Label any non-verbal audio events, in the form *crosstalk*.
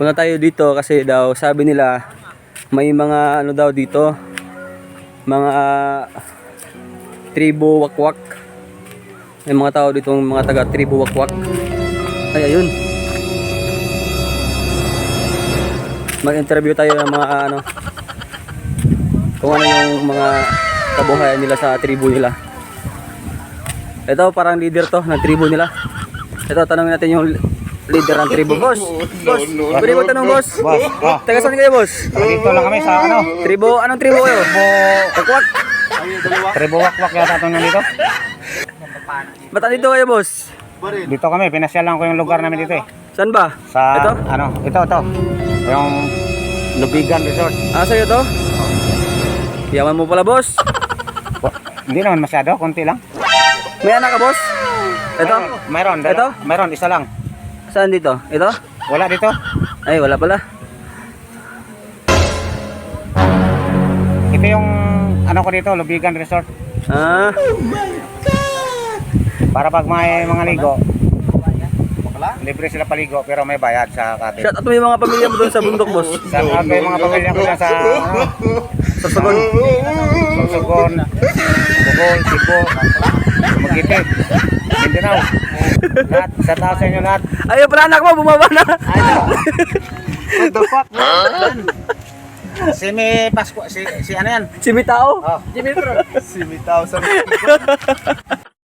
Punta tayo dito kasi daw sabi nila may mga ano daw dito mga tribo wakwak. May mga tao dito mga taga tribo wakwak. Ay ayun. Mag-interview tayo ng mga ano kung ano yung mga kabuhayan nila sa tribo nila. Ito parang leader to ng tribo nila. Ito tanongin natin yung leader ng tribo. *laughs* Boss, boss, pwede mo tanong boss? Boss, ah. Taga saan kayo boss? Dito lang kami sa ano, Tribo, anong tribo kayo? Wakwak. Tribo Wakwak yata itong nandito. Ba't andito kayo boss? Dito kami, pinasyal lang ko yung lugar namin dito eh. Saan ba? Sa, Ito? ano, ito, ito. Yung Lubigan Resort. Ah, sa'yo to? Yaman mo pala boss. Hindi naman masyado, konti lang. May anak ka boss? Ito? Mayroon, dala- Ito? Mayroon, isa lang. Saan dito? Ito? Wala dito. Ay, wala pala. Ito yung, ano ko dito, Lubigan Resort. Ah, Para pag may mga ligo, libre sila paligo pero may bayad sa cottage. shout out mo yung mga pamilya mo doon sa bundok boss. Sa mga yung mga pamilya ko dyan sa ano, Sa. Sorsogon, Bugol, Cebu, Magiti, Mindanao. Lahat, sa taas sa inyo lahat. Ayaw pala anak mo, bumaba na. What the fuck? Si Mi si, si ano yan? Si Mitao. Oh. Jimmy Bro. Si Mitao sa *laughs*